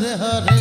Hare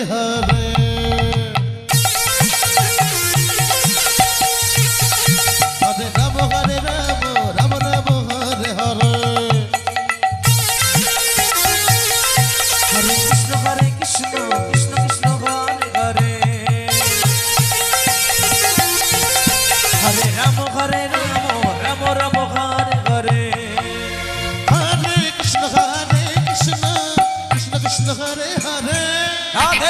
Hare Hare Hare Hare